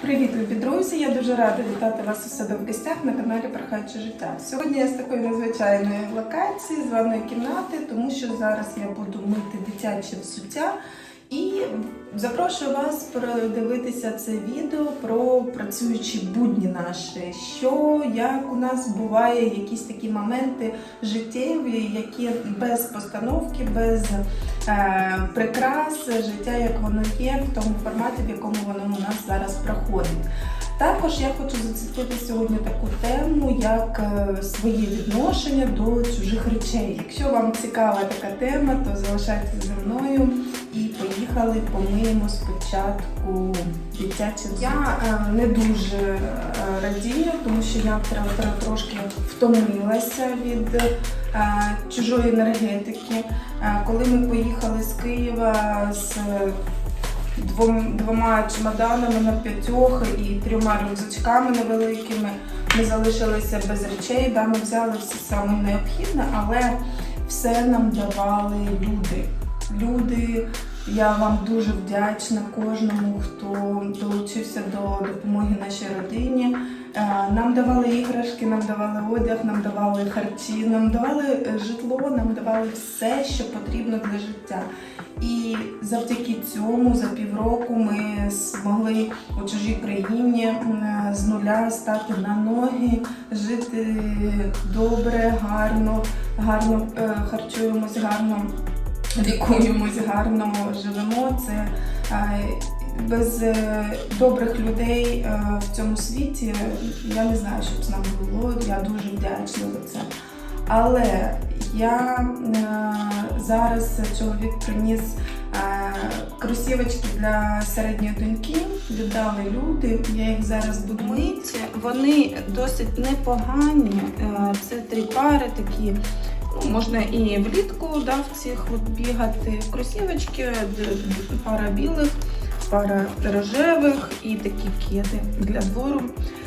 Привіт, любі друзі! Я дуже рада вітати вас у себе в гостях на каналі Прохаюче життя. Сьогодні я з такої незвичайної локації, з ванної кімнати, тому що зараз я буду мити дитяче взуття і запрошую вас продивитися це відео про працюючі будні наші. Що як у нас буває якісь такі моменти життєві, які без постановки, без прикрас, життя, як воно є, в тому форматі, в якому воно у нас зараз проходить. Також я хочу зацепити сьогодні таку тему, як е, своє відношення до чужих речей. Якщо вам цікава така тема, то залишайтеся зі мною і поїхали помиємо спочатку дитяче. Я е, не дуже е, радію, тому що я тр- тр- трошки втомилася від е, чужої енергетики. Е, Коли ми поїхали з Києва з двом, двома чемоданами на п'ятьох і трьома рюкзачками невеликими, ми залишилися без речей. Да, ми взяли все саме необхідне, але все нам давали люди. Люди, я вам дуже вдячна кожному, хто долучився до допомоги нашій родині. Е, Нам давали іграшки, нам давали одяг, нам давали харчі, нам давали е, житло, нам давали все, що потрібно для життя. І завдяки цьому за півроку ми змогли у чужій країні з нуля стати на ноги, жити добре, гарно, гарно е, харчуємось, гарно лікуємось, гарно живемо. Це е, без е, добрих людей е, в цьому світі я не знаю, що б з нами було. Я дуже вдячна за це. Але я зараз чоловік приніс кросівочки для середньої доньки, віддали люди. Я їх зараз буду мити. Вони досить непогані. Це три пари такі. Можна і влітку да, в цих от бігати. Кросівочки, пара білих, пара рожевих і такі кеди для двору.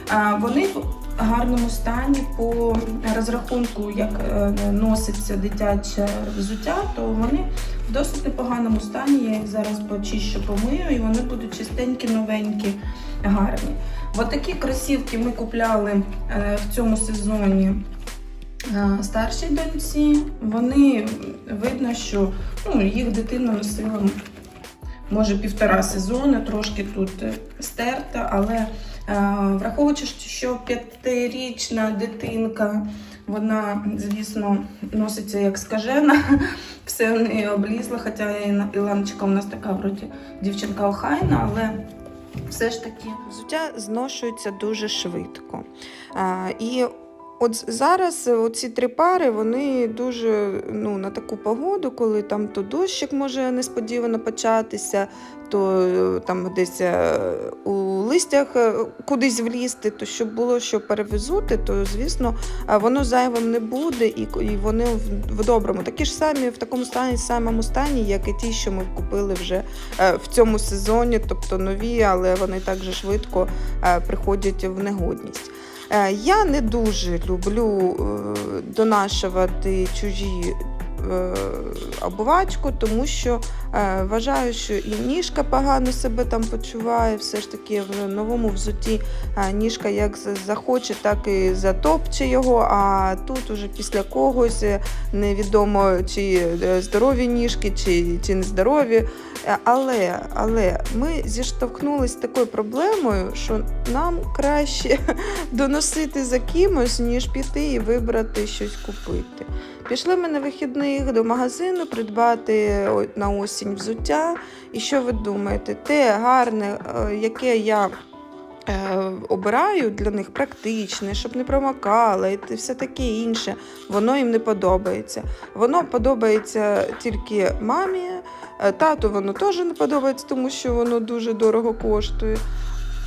А, Вони в гарному стані по розрахунку, як е, носиться дитяче взуття, то вони в досить непоганому стані. Я їх зараз почищу, помию, і вони будуть чистенькі, новенькі, гарні. От такі кросівки ми купляли е, в цьому сезоні старшій доньці. Вони видно, що ну, їх дитина носила може півтора сезону, трошки тут е, стерта, але е, враховуючи, що п'ятирічна дитинка, вона, звісно, носиться як скажена, все в неї облізло, хоча Іланочка у нас така вроді дівчинка охайна, але все ж таки Взуття зношується дуже швидко. А, і от зараз оці три пари, вони дуже ну, на таку погоду, коли там то дощик може несподівано початися, то е, там десь е, у листях е, кудись влізти, то щоб було що перевезути, то звісно е, воно зайвим не буде, і, вони в, доброму. Такі ж самі в такому стані, самому стані, як і ті, що ми купили вже е, в цьому сезоні, тобто нові, але вони так же швидко е, приходять в негодність. Е, Я не дуже люблю е, донашувати чужі е, обувачку, тому що вважаю, що і ніжка погано себе там почуває. Все ж таки в новому взутті е, ніжка як захоче, так і затопче його. А тут уже після когось невідомо чи здорові ніжки, чи, чи нездорові. Е, Але, але ми зіштовхнулися з такою проблемою, що нам краще доносити за кимось, ніж піти і вибрати щось купити. Пішли ми на вихідних до магазину придбати на осінь взуття. І що ви думаєте? Те гарне, е, яке я е, обираю для них практичне, щоб не промокало і все таке інше, воно їм не подобається. Воно подобається тільки мамі, тату воно теж не подобається, тому що воно дуже дорого коштує.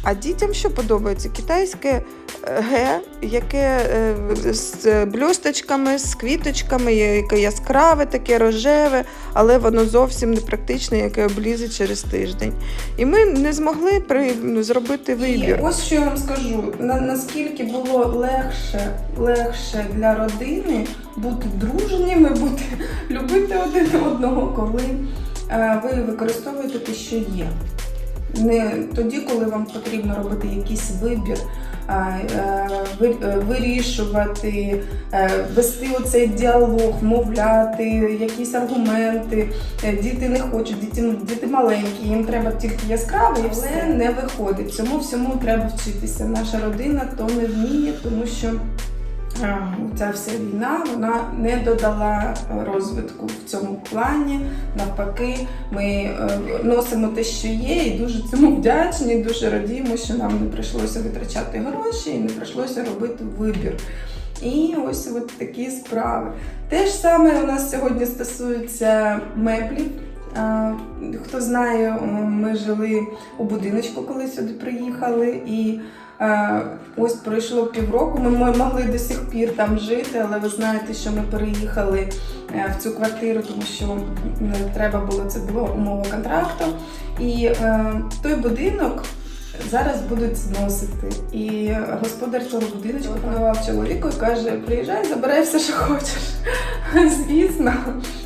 А дітям що подобається? Китайське е, ге, яке е, з бльосточками, з квіточками, яке яскраве, таке рожеве, але воно зовсім не практичне, яке облізе через тиждень. І ми не змогли при, ну, зробити І вибір. ось що я вам скажу: на, наскільки було легше, легше для родини бути дружніми, бути любити один одного, коли е, ви використовуєте те, що є. не тоді, коли вам потрібно робити якийсь вибір, е, е, вирішувати, е, вести оцей діалог, мовляти, якісь аргументи. Е, Діти не хочуть, діти, діти маленькі, їм треба тільки яскраво, і все не виходить. Цьому всьому треба вчитися. Наша родина то не вміє, тому що ця вся війна вона не додала е, розвитку в цьому плані. Навпаки, ми е, носимо те, що є, і дуже цьому вдячні, дуже радіємо, що нам не прийшлося витрачати гроші і не прийшлося робити вибір. І ось от такі справи. Те ж саме у нас сьогодні стосується меблів. Хто знає, ми жили у будиночку, коли сюди приїхали, і е, ось пройшло півроку. Ми могли до сих пір там жити, але ви знаєте, що ми переїхали е, в цю квартиру, тому що треба було це була умова контракту. І е, той будинок. Зараз будуть зносити. І господар цього будиночку пропонував чоловіку і каже: приїжджай, забирай все, що хочеш. Звісно,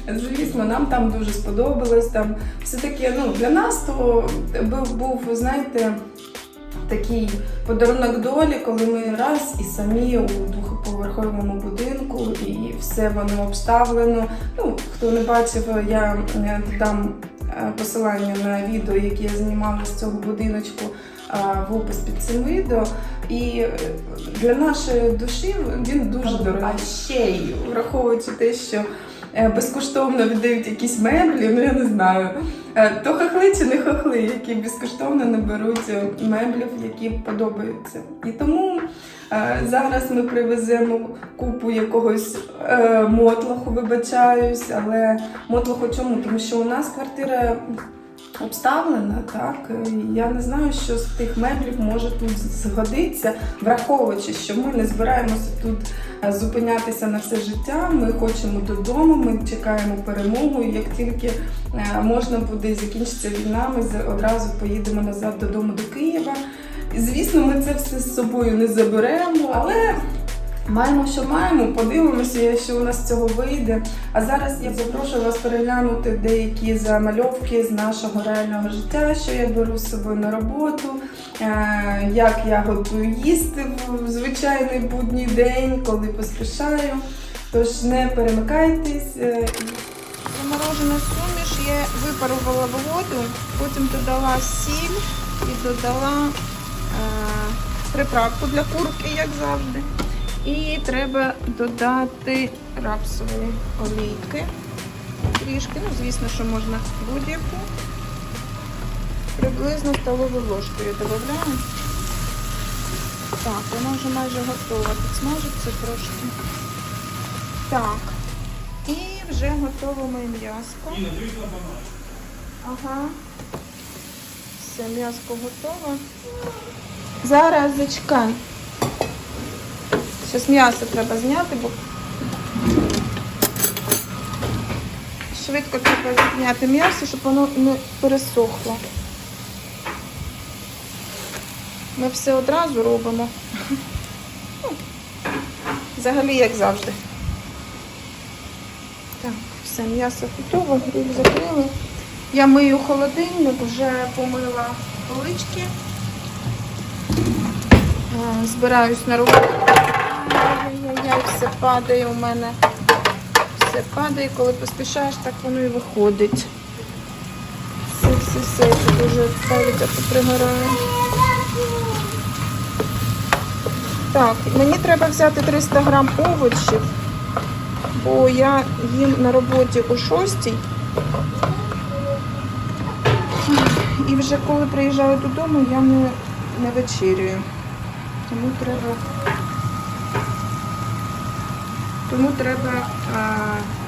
звісно, нам там дуже сподобалось. Там все таки, ну для нас то був, був знаєте, такий подарунок долі, коли ми раз і самі у двохповерховому будинку, і все воно обставлено. Ну, хто не бачив, я е, додам е, посилання на відео, яке я знімала з цього будиночку е, в опис під цим відео. І для нашої душі він дуже дорогий. А ще й враховуючи те, що безкоштовно віддають якісь меблі, ну я не знаю. Е, То хохли чи не хохли, які безкоштовно не беруть е, меблів, які подобаються. І тому е, зараз ми привеземо купу якогось мотлоху, вибачаюсь, але мотлоху чому? Тому що у нас квартира обставлена, так. Я не знаю, що з тих меблів може тут згодитися, враховуючи, що ми не збираємося тут е, зупинятися на все життя. Ми хочемо додому, ми чекаємо перемогу. Як тільки е, можна буде закінчиться війна, ми одразу поїдемо назад додому до Києва. І, звісно, ми це все з собою не заберемо, але маємо, що маємо. Подивимося, що у нас з цього вийде. А зараз я запрошую вас переглянути деякі замальовки з нашого реального життя, що я беру з собою на роботу, е, як я готую їсти в звичайний будній день, коли поспішаю. Тож не перемикайтесь. е, Заморожена суміш я випарувала воду, потім додала сіль і додала е, приправку для курки, як завжди. І треба додати рапсової олійки. Трішки, ну звісно, що можна будь-яку. Приблизно столову ложку я додаю. Так, вона вже майже готова. Підсмажиться трошки. Так. І вже готово моє м'яско. Ага. Все, м'яско готове. Зараз зачекай. Зараз м'ясо треба зняти, бо швидко треба зняти м'ясо, щоб воно не пересохло. Ми все одразу робимо. Взагалі, як завжди. Так, все, м'ясо готове, гриль закрили. Я мию холодильник, вже помила полички. Е, Збираюсь на роботу. Ай-яй-яй, все падає у мене. Все падає, коли поспішаєш, так воно і виходить. Все, все, все, тут дуже ставить, а. Так, мені треба взяти 300 грам овочів бо я їм на роботі о 6. І вже коли приїжджаю додому, я не, не вечерюю. Тому треба. Тому треба а,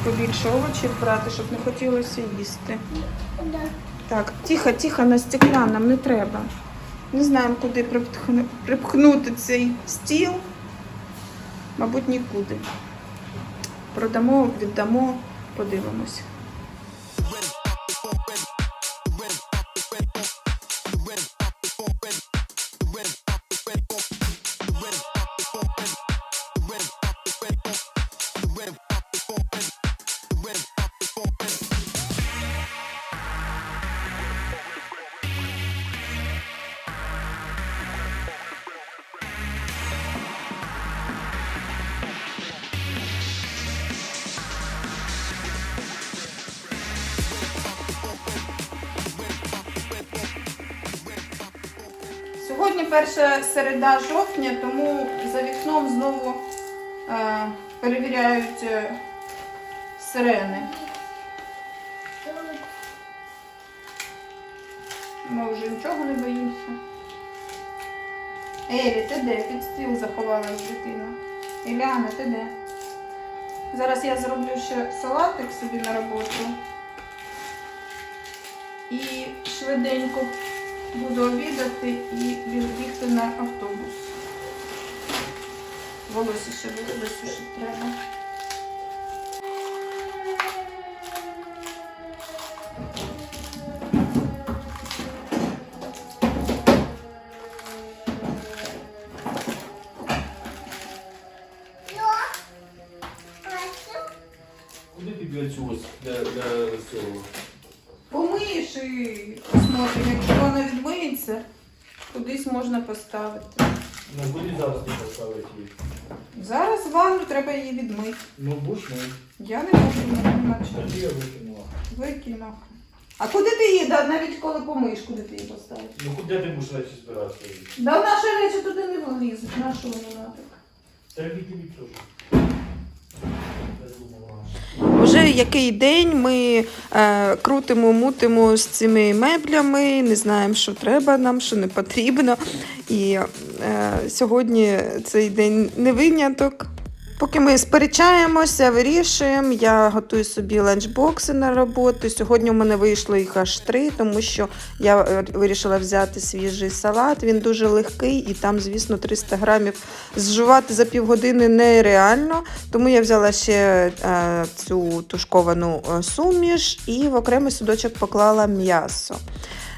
побільше овочів брати, щоб не хотілося їсти. Так, тихо, тихо, на стекла нам не треба. Не знаємо, куди припхнути цей стіл. Мабуть, нікуди. Продамо, віддамо, подивимось. Перша середа жовтня, тому за вікном знову е, перевіряють е, сирени. Ми вже нічого не боїмося. Елі, ти де? Під стіл заховалась дитина. Іляна, ти де? Зараз я зроблю ще салатик собі на роботу. І швиденько буду обідати і бігти на автобус. Волосся ще висушити треба. Кудись можна поставити. Ну, куди зараз ти поставити її? Зараз ванну треба її відмити. Ну, будь ми. Я не можу наче. Тоді я викинула. Викинув. А куди ти її, да, навіть коли помиєш, куди ти її поставиш? Ну, куди ти будеш речі збиратися? Да наші речі туди не влізуть, на що воно надо? Треба тобі теж. Який день ми е, крутимо, мутимо з цими меблями, не знаємо, що треба нам, що не потрібно. І е, сьогодні цей день не виняток. Поки ми сперечаємося, вирішуємо, я готую собі ланчбокси на роботу. Сьогодні у мене вийшло їх аж три, тому що я е, вирішила взяти свіжий салат. Він дуже легкий і там, звісно, 300 грамів зжувати за півгодини нереально. Тому я взяла ще е, цю тушковану е, суміш і в окремий судочок поклала м'ясо.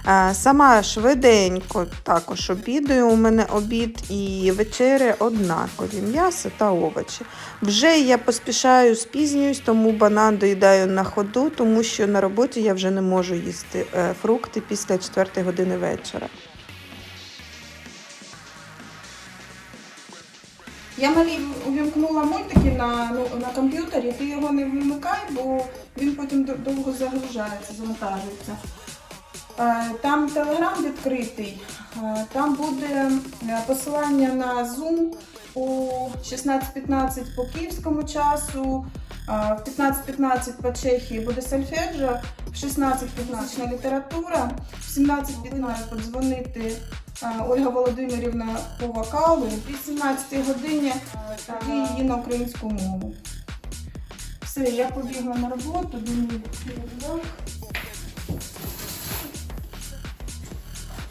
Е, Сама швиденько також обідаю. У мене обід і вечеря однакові м'ясо та овочі. Вже я поспішаю, спізнююсь, тому банан доїдаю на ходу, тому що на роботі я вже не можу їсти е, фрукти після 4 години вечора. Я малі увімкнула мультики на, ну, на комп'ютері, ти його не вимикай, бо він потім довго загружається, завантажується. Е, Там телеграм відкритий, е, там буде е, посилання на Zoom у 16.15 по київському часу, в 15.15 по Чехії буде сольфеджо, в 16.15 література, в 17.15 подзвонити Ольга Володимирівна по вокалу, і в 18 годині її на українську мову. Все, я побігла на роботу, думаю, рюкзак.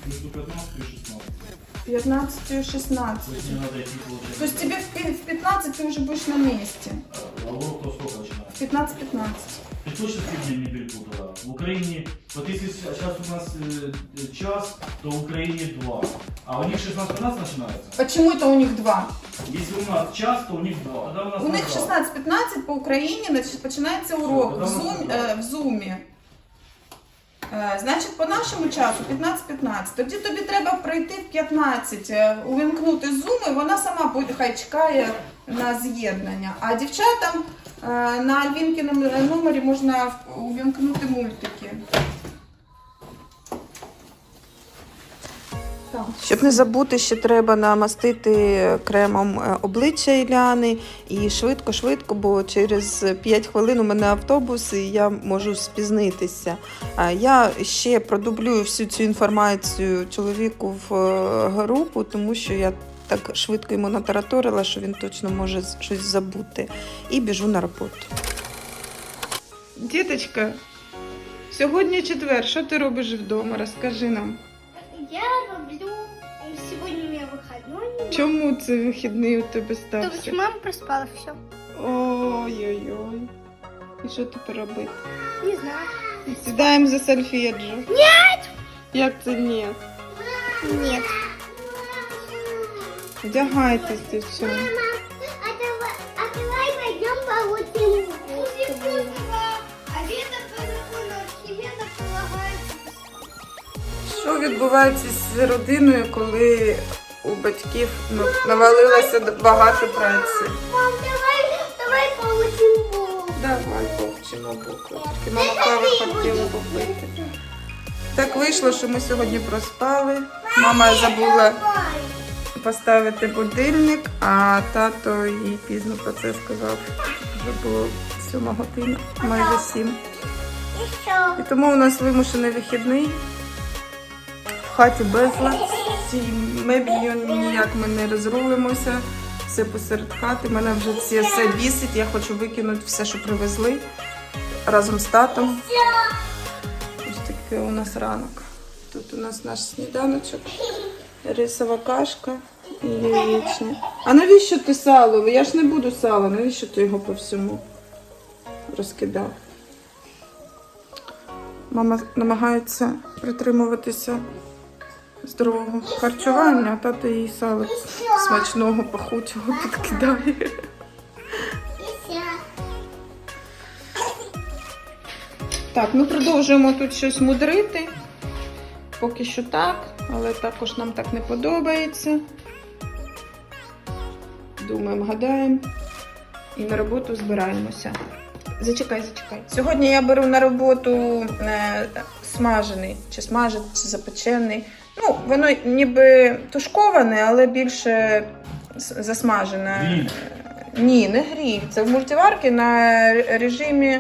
Между 15 и 16. 15 и 16. То есть не надо идти получать. То есть тебе в пи- в 15 ты уже будешь на месте. А урок то сколько начинается? 15-15. Ты точно с день не перепутала? В Украине, вот если сейчас у нас э, э, час, то в Украине два. А у них 16-15 начинается? Почему это у них два? Если у нас час, то у них два. Тогда у нас У них назад. 16-15 по Україні значить, починається урок в, Все, зум, тоді е, в зумі. Е, Значить, по нашому часу 15-15. Тоді тобі треба прийти в 15, е, увімкнути зум, і вона сама буде, хай чекає на з'єднання. А дівчатам е, на Альвінкіному номері можна увімкнути мультики. Щоб не забути, ще треба намастити кремом е, обличчя Іляни і швидко-швидко, бо через 5 хвилин у мене автобус і я можу спізнитися. Я ще продублюю всю цю інформацію чоловіку в е, групу, тому що я так швидко йому натараторила, що він точно може щось забути. І біжу на роботу. Діточка, сьогодні четвер. Що ти робиш вдома? Розкажи нам. Я роблю сегодня у меня выходной. Чому це вихідний у тебе Потому стався? что мама проспала все. Ой-ой-ой. І що тепер робити? Не знаю. Сідаємо за сольфеджо. Ні! Як це ні? Нет. Вдягайтесь, дівчата. Що відбувається з родиною, коли у батьків ну, навалилося багато праці? Мам, давай, давай получим булку. Давай повчимо букви. Тільки мама кави хотіла попити. Так вийшло, що ми сьогодні проспали. Мама забула поставити будильник, а тато їй пізно про це сказав. Вже було 7 година, майже 7. Еще. І тому у нас вимушений вихідний. Хаті безлад. Ці меблі ніяк ми не розрулимося. Все посеред хати. Мене вже це все бісить. Я хочу викинути все, що привезли разом з татом. Ось такий у нас ранок. Тут у нас наш сніданочок, рисова кашка і яєчня. А навіщо ти сало? Я ж не буду сала, навіщо ти його по всьому розкидав? Мама намагається притримуватися здорового харчування, а тато їй сало смачного пахучого підкидає. Так, ми продовжуємо тут щось мудрити. Поки що так, але також нам так не подобається. Думаємо, гадаємо. І на роботу збираємося. Зачекай, зачекай. Сьогодні я беру на роботу е, смажений, чи смажений, чи запечений. Ну, воно ніби тушковане, але більше с- засмажене. Гриль. Ні, не гріль. Це в мультиварці на режимі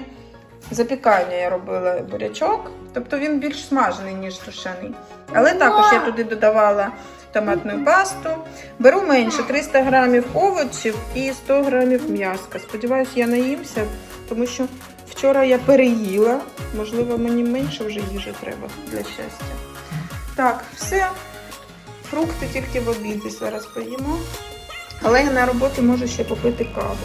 запікання я робила бурячок. Тобто він більш смажений, ніж тушений. Але також я туди додавала томатну пасту. Беру менше 300 грамів овочів і 100 грамів м'яска. Сподіваюсь, я наїмся, тому що вчора я переїла. Можливо, мені менше вже їжі треба для щастя. Так, все. Фрукти тільки в обіді зараз поїмо. Але я на роботі можу ще попити каву.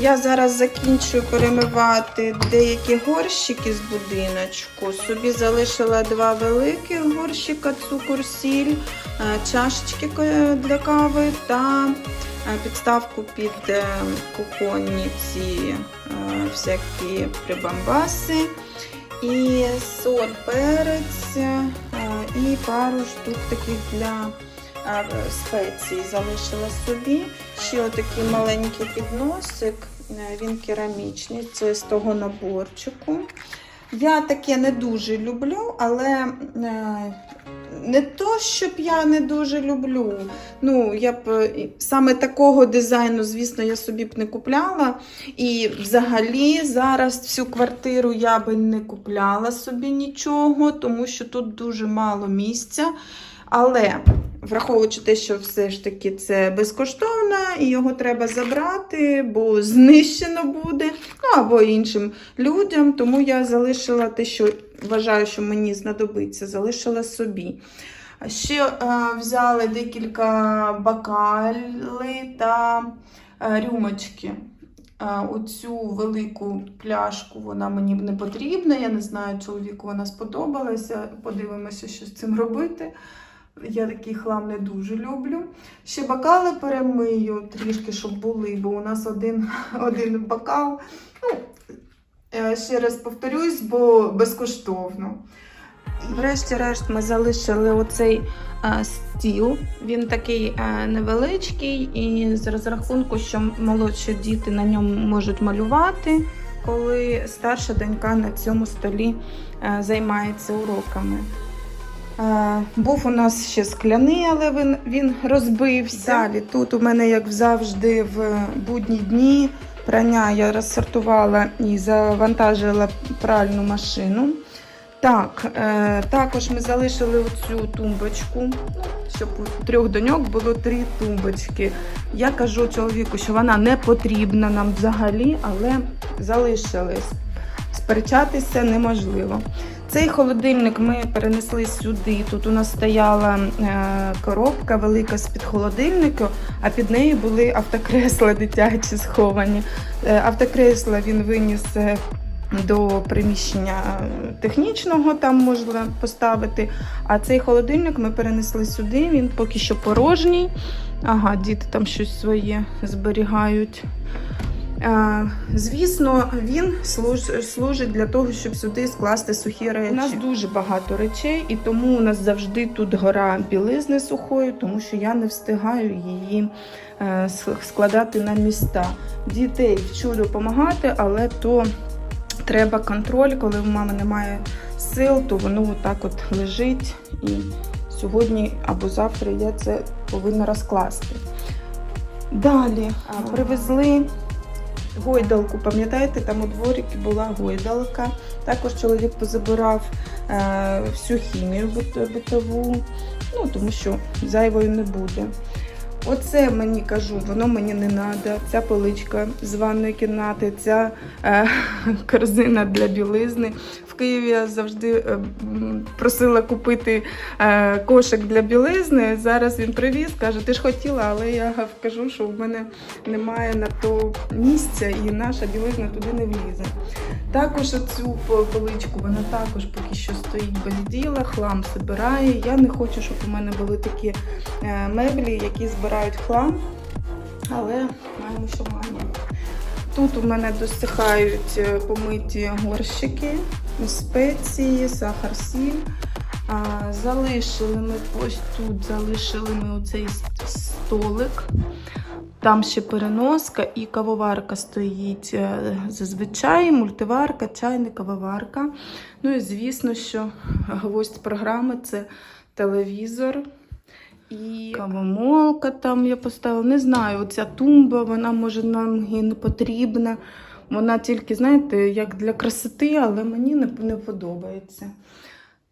Я зараз закінчую перемивати деякі горщики з будиночку. Собі залишила два великих горщика, цукор, сіль, е, чашечки для кави та е, підставку під е, кухонні ці всякі прибамбаси. І соль, перець, і пару штук таких для спецій залишила собі. Ще отакий маленький підносик, е, він керамічний, це з того наборчику. Я таке не дуже люблю, але е, не то, щоб я не дуже люблю. Ну, я б саме такого дизайну, звісно, я собі б не купляла. І взагалі зараз всю квартиру я би не купляла собі нічого, тому що тут дуже мало місця. Але враховуючи те, що все ж таки це безкоштовно, і його треба забрати, бо знищено буде, ну або іншим людям. Тому я залишила те, що вважаю, що мені знадобиться, залишила собі. Ще е, взяли декілька бокали та е, рюмочки. Е, Оцю велику пляшку вона мені не потрібна. Я не знаю, чоловіку вона сподобалася. Подивимося, що з цим робити. Я такий хлам не дуже люблю. Ще бокали перемию трішки, щоб були, бо у нас один, один бокал. Ну, е, ще раз повторюсь, бо безкоштовно. Врешті-решт ми залишили оцей е, стіл. Він такий е, невеличкий, і з розрахунку, що молодші діти на ньому можуть малювати, коли старша донька на цьому столі е, займається уроками. Був у нас ще скляний, але він, він розбився. Далі тут у мене, як завжди, в будні дні прання я розсортувала і завантажила пральну машину. Так, е, також ми залишили оцю тумбочку, щоб у трьох доньок було три тумбочки. Я кажу чоловіку, що вона не потрібна нам взагалі, але залишились. Сперечатися неможливо. Цей холодильник ми перенесли сюди. Тут у нас стояла е, коробка велика з-під холодильнику, а під нею були автокресла дитячі сховані. Е, автокресла він виніс е, до приміщення технічного, там можна поставити. А цей холодильник ми перенесли сюди. Він поки що порожній. Ага, діти там щось своє зберігають. Е, Звісно, він служить для того, щоб сюди скласти сухі речі. У нас дуже багато речей, і тому у нас завжди тут гора білизни сухої, тому що я не встигаю її е, складати на міста. Дітей вчу допомагати, але то треба контроль, коли у мами немає сил, то воно отак от лежить. І сьогодні або завтра я це повинна розкласти. Далі привезли гойдалку. Пам'ятаєте, там у дворіки була гойдалка. Також чоловік позабирав е, всю хімію бит- битову, ну тому що зайвою не буде. Оце мені кажу, воно мені не треба. Ця поличка з ванної кімнати, ця е, корзина для білизни. В Києві я завжди е, просила купити е, кошик для білизни. Зараз він привіз, каже, ти ж хотіла, але я кажу, що в мене немає на то місця і наша білизна туди не влізе. Також по- поличку вона також поки що стоїть без діла, хлам збирає. Я не хочу, щоб у мене були такі е, меблі, які збирають хлам, але маємо, що маємо. Тут у мене досихають е, помиті горщики, спеції, сахар, сіль. Залишили ми ось тут залишили ми оцей столик. Там ще переноска і кавоварка стоїть е, зазвичай, мультиварка, чайник, кавоварка. Ну і звісно, що гвоздь програми це телевізор. І кавомолка там я поставила. Не знаю, оця тумба, вона може нам і не потрібна. Вона тільки, знаєте, як для красоти, але мені не, не подобається.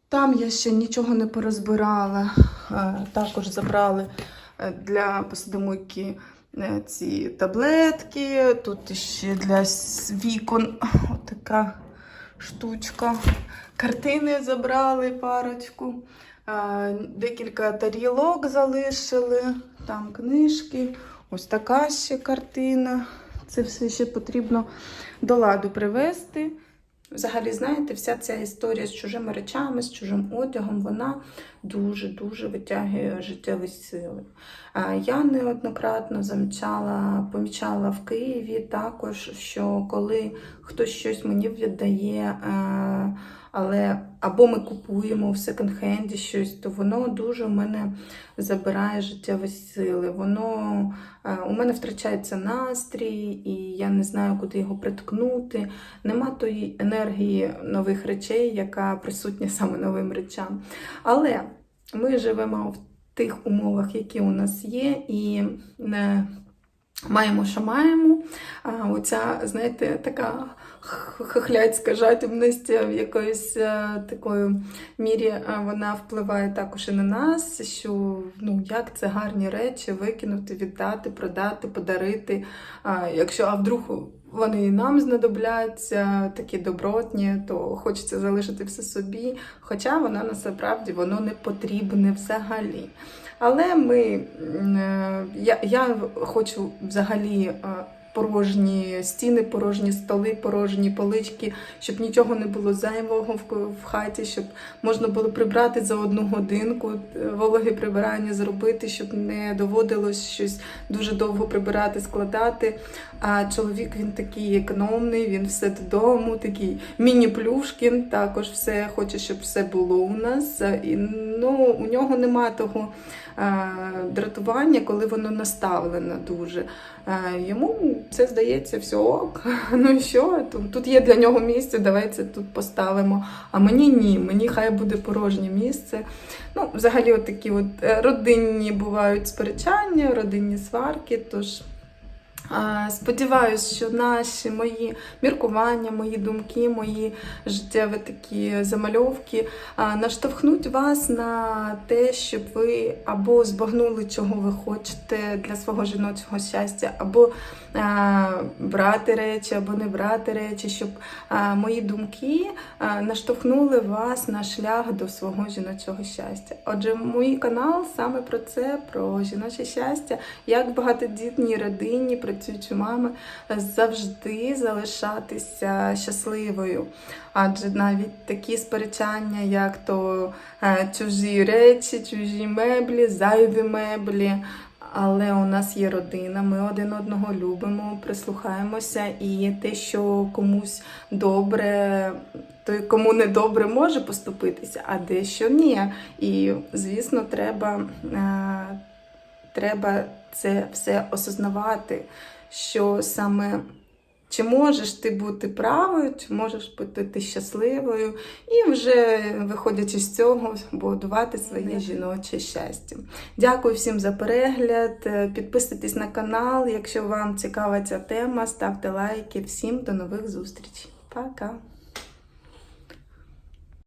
Там я ще нічого не порозбирала. Е, Також забрали е, для посудомийки е, ці таблетки. Тут ще для вікон така штучка. Картини забрали парочку. Декілька тарілок залишили, там книжки. Ось така ще картина. Це все ще потрібно до ладу привести. Взагалі, знаєте, вся ця історія з чужими речами, з чужим одягом, вона дуже-дуже витягує життєві сили. Я неоднократно замічала, помічала в Києві також, що коли хтось щось мені віддає, е, але або ми купуємо в секонд-хенді щось, то воно дуже в мене забирає життєві сили. Воно е, у мене втрачається настрій, і я не знаю, куди його приткнути. Нема тої енергії нових речей, яка присутня саме новим речам. Але ми живемо в тих умовах, які у нас є, і не маємо, що маємо. А оця, знаєте, така х- хохляцька жадібність в якоїсь е, такої мірі вона впливає також і на нас, що ну як це гарні речі викинути, віддати, продати, подарити. А якщо а вдруг вони і нам знадобляться, такі добротні, то хочеться залишити все собі. Хоча вона насправді воно не потрібне взагалі. Але ми, е, я, я хочу взагалі е, порожні стіни, порожні столи, порожні полички, щоб нічого не було зайвого в, хаті, щоб можна було прибрати за одну годинку, е, вологе прибирання зробити, щоб не доводилось щось дуже довго прибирати, складати. А чоловік він такий економний, він все додому, такий міні-плюшкін, також все хоче, щоб все було у нас. І ну, у нього немає того дратування, коли воно наставлене дуже. Е, Йому це здається, все ок. Ну і що? Тут, є для нього місце, давай це тут поставимо. А мені ні, мені хай буде порожнє місце. Ну, взагалі, от такі от е, родинні бувають сперечання, родинні сварки. Тож Сподіваюсь, що наші мої міркування, мої думки, мої життєві такі замальовки наштовхнуть вас на те, щоб ви або збагнули, чого ви хочете для свого жіночого щастя, або брати речі, або не брати речі, щоб мої думки наштовхнули вас на шлях до свого жіночого щастя. Отже, мій канал саме про це, про жіноче щастя, як багатодітній родині, працюючи мами, завжди залишатися щасливою. Адже навіть такі сперечання, як то е, чужі речі, чужі меблі, зайві меблі. Але у нас є родина, ми один одного любимо, прислухаємося, і те, що комусь добре, той кому не добре може поступитися, а дещо ні. І, звісно, треба, е, треба це все осознавати, що саме чи можеш ти бути правою, чи можеш бути щасливою, і вже виходячи з цього, будувати своє жіноче щастя. Дякую всім за перегляд. Підписуйтесь на канал. Якщо вам цікава ця тема, ставте лайки. Всім до нових зустрічей. Пока!